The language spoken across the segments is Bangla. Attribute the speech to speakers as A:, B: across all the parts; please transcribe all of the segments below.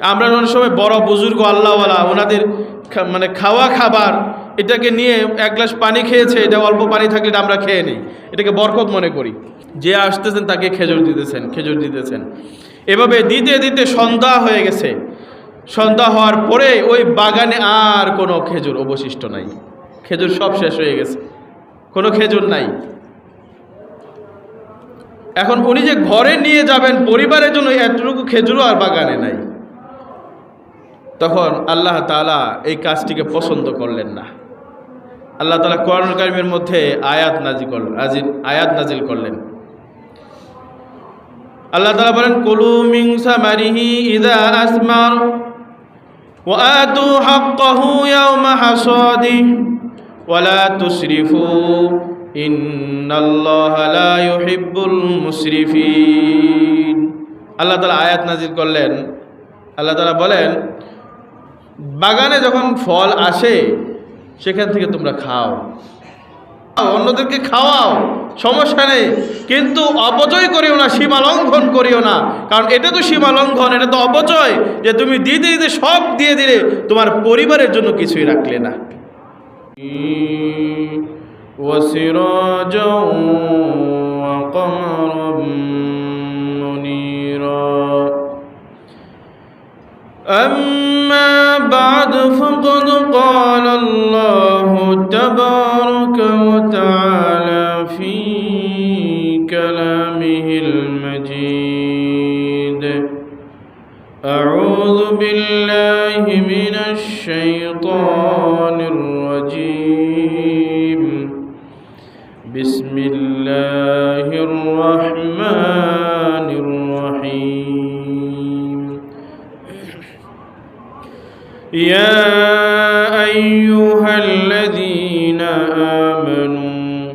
A: আমরা অনেক সময় বড় বুজুর্গ, আল্লাহওয়ালা, ওনাদের মানে খাওয়া খাবার, এটাকে নিয়ে এক গ্লাস পানি খেয়েছে, এটা অল্প পানি থাকলে আমরা খেয়ে নিই। এটাকে বরকত মনে করি। যে আসতেছেন তাকে খেজুর দিতেছেন খেজুর দিতেছেন। এভাবে দিতে দিতে সন্ধ্যা হয়ে গেছে। সন্ধ্যা হওয়ার পরে ওই বাগানে আর কোনো খেজুর অবশিষ্ট নাই। খেজুর সব শেষ হয়ে গেছে। কোনো খেজুর নাই। এখন উনি যে ঘরে নিয়ে যাবেন, পরিবারের জন্য এতটুকু খেজুরও আর বাগানে নাই। তখন আল্লাহ তাআলা এই কাজটিকে পছন্দ করলেন না। আল্লাহ তালা কোরআন কারিমের মধ্যে আয়াত নাজিল করলেন আয়াত নাজিল করলেন। আল্লাহ তালা বলেন, কুলু মিন সামারিহি ইযা আসমার ওয়া আতু হাক্কাহু ইয়াওমা হাসাদিহি ওয়ালা তুসরিফু ইন্নাল্লাহা লা ইউহিব্বুল মুসরিফিন আল্লাহ তাআলা আয়াত নাজিল করলেন। আল্লাহ তাআলা বলেন বাগানে যখন ফল আসে সেখান থেকে তোমরা খাও অন্যদেরকে খাওয়াও সমস্যা নেই কিন্তু অপচয় করিও না সীমা লঙ্ঘন করিও না কারণ এটা তো সীমা লঙ্ঘন এটা তো অপচয় যে তুমি দিতে দিতে সব দিয়ে দিলে তোমার পরিবারের জন্য কিছুই রাখলে না وسراجا وقمرا أما بعد فقد قال الله تبارك وتعالى. يا أيها الذين آمنوا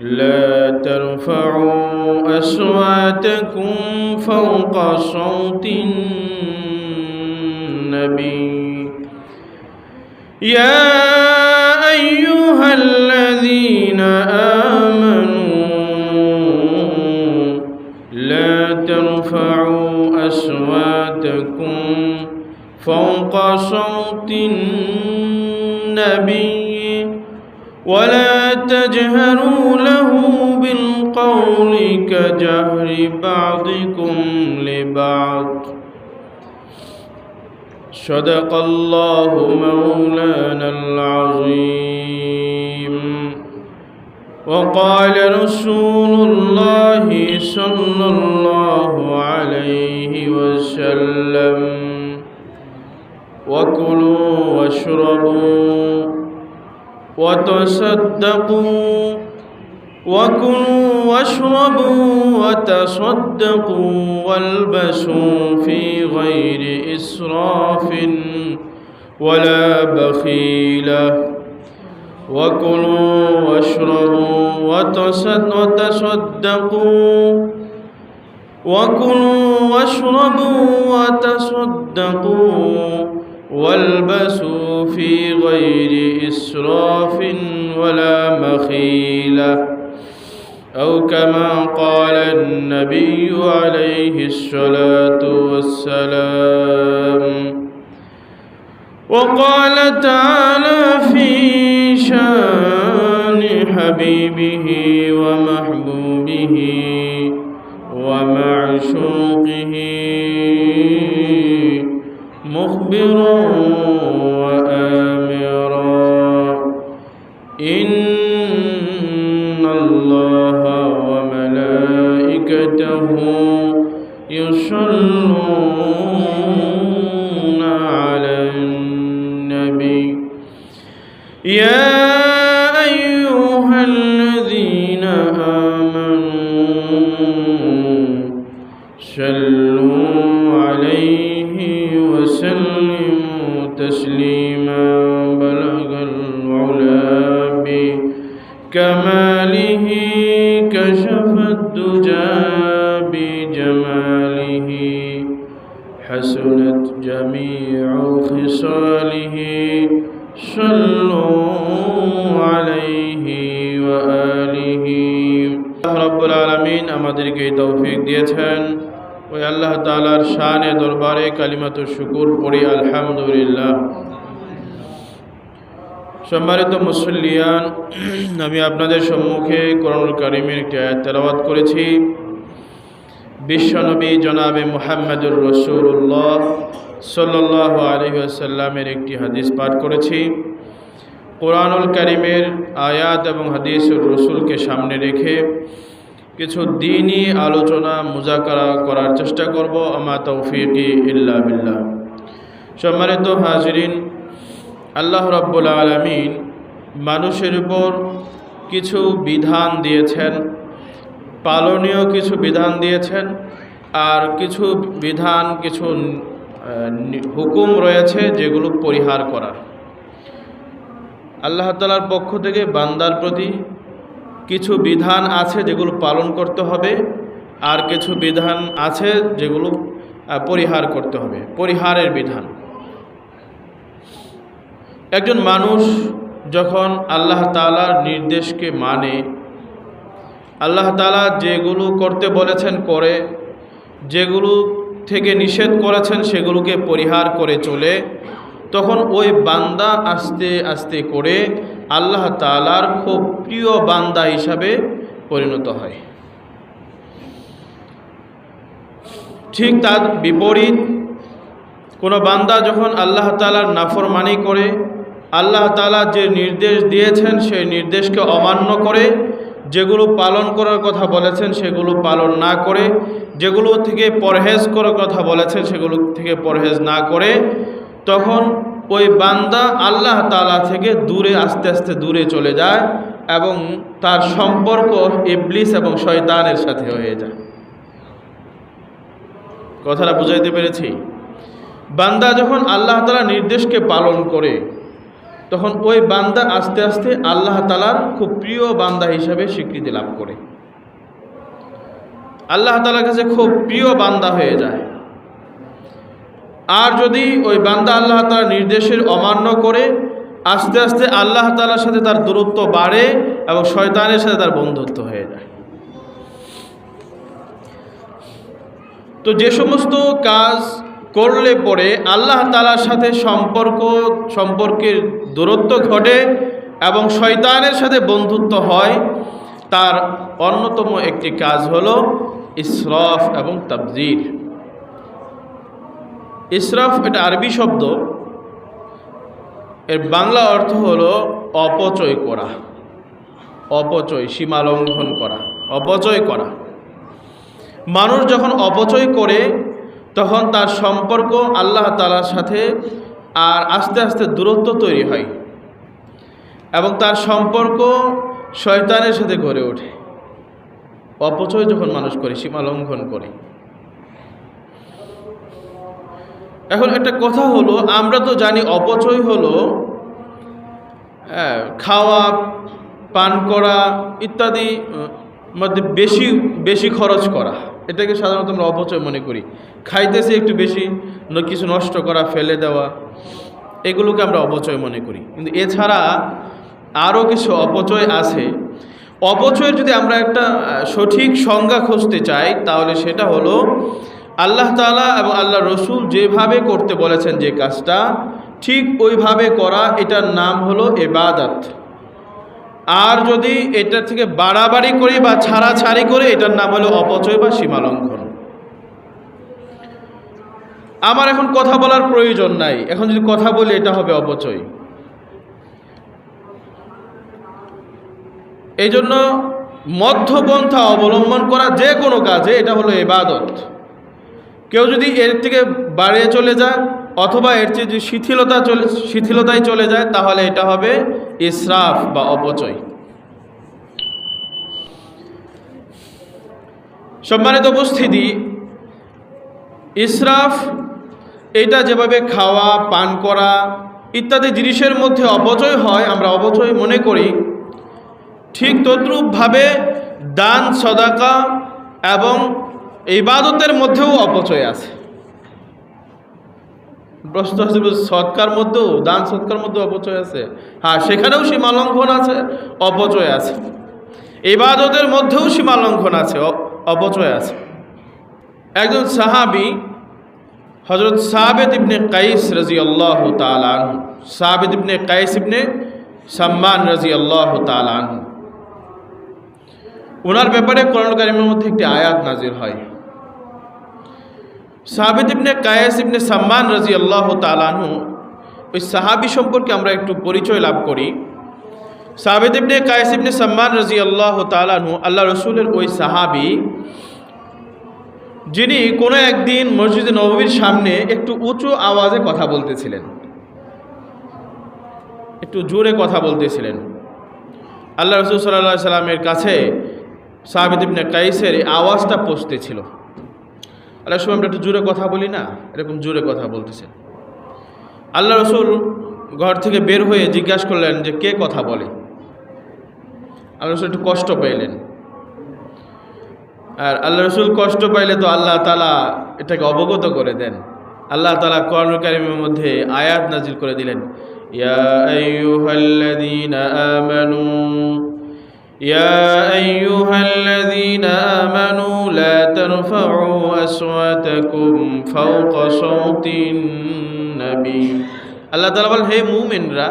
A: لا ترفعوا أصواتكم فوق صوت النبي. يا صوت النبي ولا تجهروا له بالقول كجهر بعضكم لبعض. صدق الله مولانا العظيم. وقال رسول الله صلى الله عليه وسلم وكلوا واشربوا وتصدقوا وكلوا واشربوا وتصدقوا والبسوا في غير إسراف ولا بخيلة وكلوا واشربوا وتصد- وتصدقوا وكلوا واشربوا وتصدقوا والبسوا في غير إسراف ولا مخيلة أو كما قال النبي عليه الصلاة والسلام. وقال تعالى في شان حبيبه ومحبوبه ومعشوقه مخبرا وآمرا إن بكماله كشف الدجى بجماله حسنت جميع خصاله صلوا عليه وآله রব্বুল আলমিন আমাদেরকে এই তৌফিক দিয়েছেন ওই আল্লাহ তালার শানে দরবারে কালিমাত শুকুর পড়ি আলহামদুলিল্লাহ সম্মানিত মুসল্লিয়ান, আমি আপনাদের সম্মুখে করণুল কারিমের একটি আয়াত করেছি। বিশ্বনবী জনাবে মুহাম্মদুর রসুল্লাহ সাল্লাহ আলহিহাসাল্লামের একটি হাদিস পাঠ করেছি। কোরআনুল কারিমের আয়াত এবং হাদিসুর রসুলকে সামনে রেখে কিছু দিনই আলোচনা, মুজাকারা করার চেষ্টা করব। আমা তৌফিকি ইল্লা বিল্লাহ। সম্মানিত হাজরিন আল্লাহ রব্বুল আলমিন মানুষের উপর কিছু বিধান দিয়েছেন, পালনীয় কিছু বিধান দিয়েছেন, আর কিছু বিধান, কিছু হুকুম রয়েছে যেগুলো পরিহার করার। আল্লাহ তালার পক্ষ থেকে বান্দার প্রতি কিছু বিধান আছে যেগুলো পালন করতে হবে, আর কিছু বিধান আছে যেগুলো পরিহার করতে হবে। পরিহারের বিধান। একজন মানুষ যখন আল্লাহ তালার নির্দেশকে মানে আল্লাহ তালা যেগুলো করতে বলেছেন করে, যেগুলো থেকে নিষেধ করেছেন সেগুলোকে পরিহার করে চলে, তখন ওই বান্দা আস্তে আস্তে করে আল্লাহ তালার খুব প্রিয় বান্দা হিসাবে পরিণত হয়। ঠিক তার বিপরীত, কোনো বান্দা যখন আল্লাহ তালার নাফরমানি করে আল্লাহ তালা যে নির্দেশ দিয়েছেন, সেই নির্দেশকে অমান্য করে যেগুলো পালন করার কথা বলেছেন, সেগুলো পালন না করে, যেগুলো থেকে পরহেজ করার কথা বলেছেন, সেগুলো থেকে পরহেজ না করে, তখন ওই বান্দা আল্লাহ তালা থেকে দূরে, আস্তে আস্তে দূরে চলে যায় এবং তার সম্পর্ক ইবলিস এবং শয়তানের সাথে হয়ে যায়। কথাটা বুঝাইতে পেরেছি? বান্দা যখন আল্লাহ তালা নির্দেশকে পালন করে তখন ওই বান্দা আস্তে আস্তে আল্লাহ তালার খুব প্রিয় বান্দা হিসাবে স্বীকৃতি লাভ করে। আল্লাহ তালার কাছে খুব প্রিয় বান্দা হয়ে যায়। আর যদি ওই বান্দা আল্লাহ তালার নির্দেশের অমান্য করে, আস্তে আস্তে আল্লাহ তালার সাথে তার দূরত্ব বাড়ে এবং শয়তানের সাথে তার বন্ধুত্ব হয়ে যায়। তো যে সমস্ত কাজ করলে পরে আল্লাহ তালার সাথে সম্পর্ক, সম্পর্কের দূরত্ব ঘটে এবং শয়তানের সাথে বন্ধুত্ব হয়। তার অন্যতম একটি কাজ হল ইসরফ এবং তাবজির ইসরফ এটা আরবি শব্দ। এর বাংলা অর্থ হলো অপচয় করা, অপচয়, সীমা লঙ্ঘন করা, অপচয় করা। মানুষ যখন অপচয় করে তখন তার সম্পর্ক আল্লাহ তালার সাথে আর আস্তে আস্তে দূরত্ব তৈরি হয় এবং তার সম্পর্ক শয়তানের সাথে গড়ে ওঠে। অপচয় যখন মানুষ করে, সীমা লঙ্ঘন করে। এখন একটা কথা হলো, আমরা তো জানি অপচয় হলো খাওয়া, পান করা ইত্যাদি মধ্যে বেশি বেশি খরচ করা। এটাকে সাধারণত আমরা অপচয় মনে করি। খাইতেছি একটু বেশি কিছু নষ্ট করা, ফেলে দেওয়া, এগুলোকে আমরা অপচয় মনে করি। কিন্তু এছাড়া আরও কিছু অপচয় আছে। অপচয়ের যদি আমরা একটা সঠিক সংজ্ঞা খুঁজতে চাই, তাহলে সেটা হলো আল্লাহ তালা এবং আল্লাহ রসুল যেভাবে করতে বলেছেন যে কাজটা, ঠিক ওইভাবে করা, এটার নাম হলো এবাদাত আর যদি এটা থেকে বাড়াবাড়ি করি বা ছাড়াছাড়ি করে, এটার নাম হলো অপচয় বা সীমালঙ্ঘন। আমার এখন কথা বলার প্রয়োজন নাই। এখন যদি কথা বলি, এটা হবে অপচয়। এই জন্য মধ্যপন্থা অবলম্বন করা যে কোনো কাজে এটা হলো এবাদত। কেউ যদি এর থেকে বাড়িয়ে চলে যায়, অথবা এর চেয়ে যদি শিথিলতা চলে, শিথিলতায় চলে যায়, তাহলে এটা হবে ইসরাফ বা অপচয়। সম্মানিত উপস্থিতি, ইসরাফ এটা যেভাবে খাওয়া, পান করা ইত্যাদি জিনিসের মধ্যে অপচয় হয়, আমরা অপচয় মনে করি, ঠিক তদ্রূপভাবে দান, সদাকা এবং ইবাদতের মধ্যেও অপচয় আছে। প্রশ্ন আছে সৎকার মধ্যেও, দান সৎকার মধ্যেও অপচয় আছে? হ্যাঁ সেখানেও সীমালঙ্ঘন আছে, অপচয় আছে। ইবাদতের মধ্যেও সীমালঙ্ঘন আছে অপচয় আছে। একজন সাহাবি হজরত সাবেদ ইবনে কাইস রাজি আল্লাহ তালান সাবেদ ইবনে কাইস ইবনে সাম্মান রাজি আল্লাহ তালান ওনার ব্যাপারে কোরআন মধ্যে একটি আয়াত নাজির হয়। সাবেদ ইবনে কায়েস ইবনে সাম্মান রাজি আল্লাহ তালানহু ওই সাহাবি সম্পর্কে আমরা একটু পরিচয় লাভ করি। সাবেদ ইবনে কায়েস ইবনে সাম্মান রাজি আল্লাহ তালানহু আল্লাহ রসুলের ওই সাহাবি, যিনি কোনো একদিন মসজিদে নবীর সামনে একটু উঁচু আওয়াজে কথা বলতেছিলেন। একটু জোরে কথা বলতেছিলেন। আল্লাহ রসুল সাল্লাহ সাল্লামের কাছে সাহাবিদ ইবনে কাইসের আওয়াজটা পৌঁছতেছিল। অনেক সময় আমরা একটু জোরে কথা বলি না? এরকম জোরে কথা বলতেছে। আল্লাহ রসুল ঘর থেকে বের হয়ে জিজ্ঞাসা করলেন যে, কে কথা বলে? আল্লাহ রসুল একটু কষ্ট পাইলেন। আর আল্লাহ রসুল কষ্ট পাইলে তো আল্লাহ তালা এটাকে অবগত করে দেন। আল্লাহ তালা কর্মকারিমের মধ্যে আয়াত নাজিল করে দিলেন। ইয়া ইয়া ترفعوا أصواتكم فوق صوت النبي আল্লাহ তাআলা বলেন হে মুমিনরা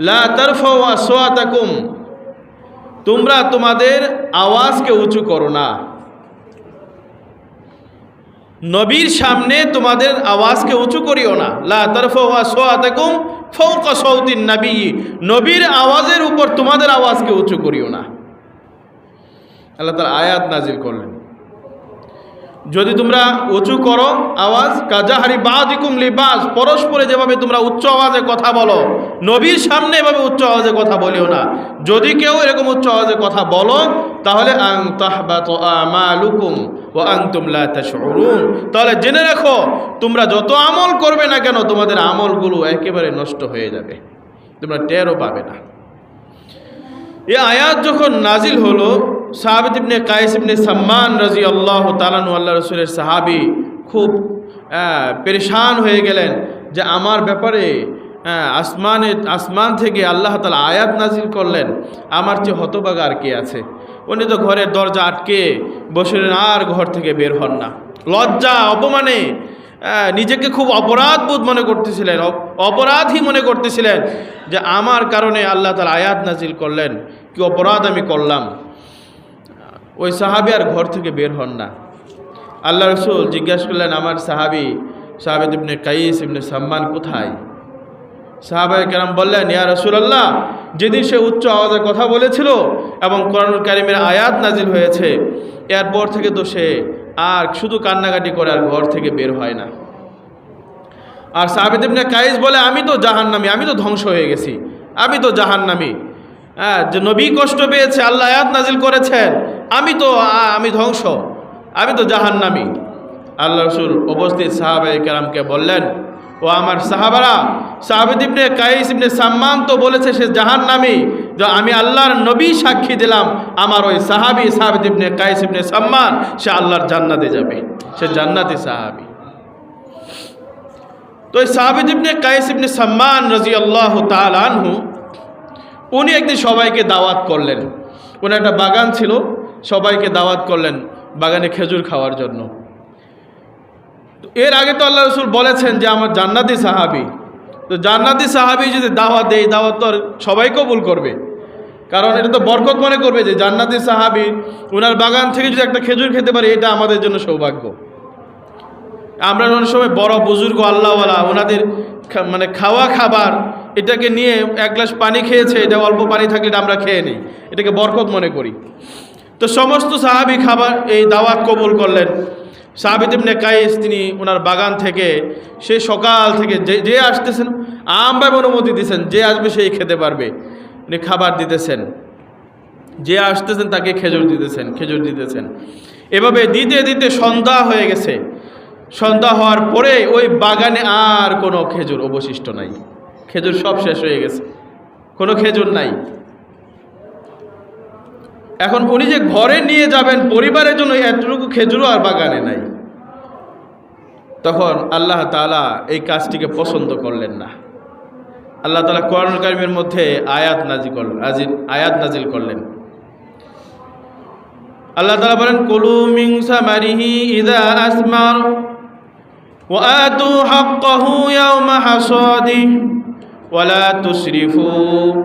A: লা তারফাউ আসওয়াতাকুম তোমরা তোমাদের আওয়াজকে উঁচু করো না নবীর সামনে তোমাদের আওয়াজকে উঁচু করিও না লা তারফাউ আসওয়াতাকুম ফাওকা সাউতিন নবী নবীর আওয়াজের উপর তোমাদের আওয়াজকে উঁচু করিও না আল্লাহ তার আয়াত নাজিল করলেন যদি তোমরা উঁচু করো আওয়াজ, কাজাহারি বাজিকুম লিবাস, পরস্পরে যেভাবে তোমরা উচ্চ আওয়াজে কথা বলো, নবীর সামনে এভাবে উচ্চ আওয়াজে কথা বলিও না। যদি কেউ এরকম উচ্চ আওয়াজে কথা বলো, তাহলে আং তাহবাত আমালুকুম ও আং তুমলা তাশউরুন। তাহলে জেনে রাখো, তোমরা যত আমল করবে না কেন, তোমাদের আমলগুলো একেবারে নষ্ট হয়ে যাবে। তোমরা টেরও পাবে না। এ আয়াত যখন নাজিল হলো সাহাবিদ ইবনে কায়েস ইবনে সাম্মান রাজি আল্লাহ তালানু আল্লাহ রসুলের সাহাবি খুব পেরেশান হয়ে গেলেন যে আমার ব্যাপারে আসমানে, আসমান থেকে আল্লাহ তালা আয়াত নাজিল করলেন। আমার চেয়ে হতবাগা আর কে আছে? উনি তো ঘরের দরজা আটকে বসে আর ঘর থেকে বের হন না। লজ্জা, অপমানে নিজেকে খুব অপরাধ বোধ মনে করতেছিলেন, অপ- অপরাধী মনে করতেছিলেন যে আমার কারণে আল্লাহ তালা আয়াত নাজিল করলেন, কি অপরাধ আমি করলাম। ওই সাহাবি আর ঘর থেকে বের হন না। আল্লাহ রসুল জিজ্ঞাসা করলেন, আমার সাহাবি সাহাবেদ ইবনে কাইস ইবনে সাম্মান কোথায়? সাহাবাই কেরাম বললেন, ইয়া রসুলাল্লাহ, যেদিন সে উচ্চ আওয়াজে কথা বলেছিল এবং কোরআনুল কারিমের আয়াত নাজিল হয়েছে, এরপর থেকে তো সে আর শুধু কান্নাকাটি করে আর ঘর থেকে বের হয় না। আর সাবেদ ইবনে কাইজ বলে, আমি তো জাহান্নামি, আমি তো ধ্বংস হয়ে গেছি, আমি তো জাহান্নামি। হ্যাঁ যে নবী কষ্ট পেয়েছে, আল্লাহ আয়াত নাজিল করেছেন, আমি তো আমি ধ্বংস, আমি তো জাহান্নামি। আল্লাহ রসুল উপস্থিত সাহাবাই বললেন ও আমার সাহাবারা সাহাবেদ ইবনে কাইস ইবনে সাম্মান তো বলেছে, সে জাহান্নামি, যে আমি আল্লাহর নবী সাক্ষী দিলাম, আমার ওই সাহাবি সাহাবেদ ইবনে কাইস ইবনে সাম্মান সে আল্লাহর জান্নাতে যাবে, সে জান্নাতি সাহাবি। তো এই সাহাবিদ ইবনে কায়েস ইবনে সাম্মান রাজি আল্লাহ আনহু, উনি একদিন সবাইকে দাওয়াত করলেন। ওনার একটা বাগান ছিল, সবাইকে দাওয়াত করলেন বাগানে খেজুর খাওয়ার জন্য। এর আগে তো আল্লাহ রসুল বলেছেন যে আমার জান্নাতি সাহাবি। তো জান্নাতি সাহাবি যদি দাওয়াত দেয়, দাওয়াত তো সবাই কবুল করবে। কারণ এটা তো বরকত মনে করবে যে জান্নাতি সাহাবি ওনার বাগান থেকে যদি একটা খেজুর খেতে পারি, এটা আমাদের জন্য সৌভাগ্য। আমরা অনেক সময় বড় বুজুর্গ, আল্লাহওয়ালা ওনাদের মানে খাওয়া খাবার, এটাকে নিয়ে এক গ্লাস পানি খেয়েছে, এটা অল্প পানি থাকলে আমরা খেয়ে নিই। এটাকে বরকত মনে করি। তো সমস্ত সাহাবি খাবার এই দাওয়াত কবুল করলেন। সাহাবিদ ইবনে কাইস, তিনি ওনার বাগান থেকে সে সকাল থেকে যে যে আসতেছেন আমভাবে অনুমতি দিয়েছেন যে আসবে সেই খেতে পারবে। উনি খাবার দিতেছেন। যে আসতেছেন তাকে খেজুর দিতেছেন খেজুর দিতেছেন। এভাবে দিতে দিতে সন্ধ্যা হয়ে গেছে। সন্ধ্যা হওয়ার পরে ওই বাগানে আর কোনো খেজুর অবশিষ্ট নাই। খেজুর সব শেষ হয়ে গেছে। কোনো খেজুর নাই। এখন উনি যে ঘরে নিয়ে যাবেন পরিবারের জন্য এতটুকু খেজুরও আর বাগানে নাই তখন আল্লাহ তাআলা এই কাজটিকে পছন্দ করলেন না আল্লাহ তাআলা কোরআন কারিমের মধ্যে আয়াত নাজিল করলেন আজিল আয়াত নাজিল করলেন আল্লাহ তালা বলেন কুলু মিংসা মারিহি ইদা আসমার وآتوا حقه يوم حصاده ولا تسرفوا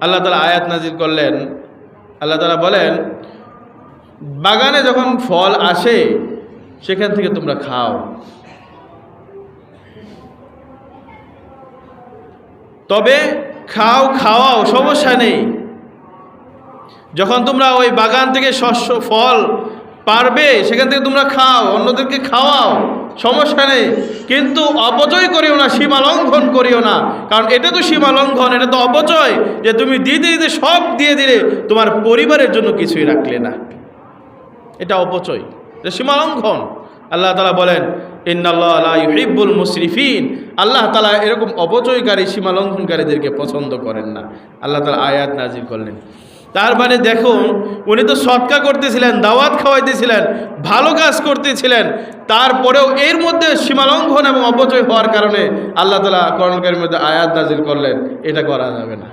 A: আল্লাহ তালা আয়াত নাজির করলেন। আল্লাহ তালা বলেন, বাগানে যখন ফল আসে, সেখান থেকে তোমরা খাও। তবে খাও, খাওয়াও, সমস্যা নেই। যখন তোমরা ওই বাগান থেকে শস্য, ফল পারবে, সেখান থেকে তোমরা খাও, অন্যদেরকে খাওয়াও। সমস্যা নেই। কিন্তু অপচয় করিও না, সীমা লঙ্ঘন করিও না। কারণ এটা তো সীমা লঙ্ঘন, এটা তো অপচয় যে তুমি দিতে দিতে সব দিয়ে দিলে তোমার পরিবারের জন্য কিছুই রাখলে না। এটা অপচয়, এটা সীমা লঙ্ঘন। আল্লাহ তালা বলেন, ইন্নাল্লাহ ইহিব্বুল মুসরিফিন। আল্লাহ তালা এরকম অপচয়কারী, সীমা লঙ্ঘনকারীদেরকে পছন্দ করেন না। আল্লাহ তালা আয়াত নাজির করলেন। তার মানে দেখুন উনি তো সৎকা করতেছিলেন, দাওয়াত খাওয়াইতেছিলেন, ভালো কাজ করতেছিলেন, তারপরেও এর মধ্যে সীমালঙ্ঘন এবং অপচয় হওয়ার কারণে আল্লাহ তালা করণকারীর মধ্যে আয়াত নাজির করলেন, এটা করা যাবে না।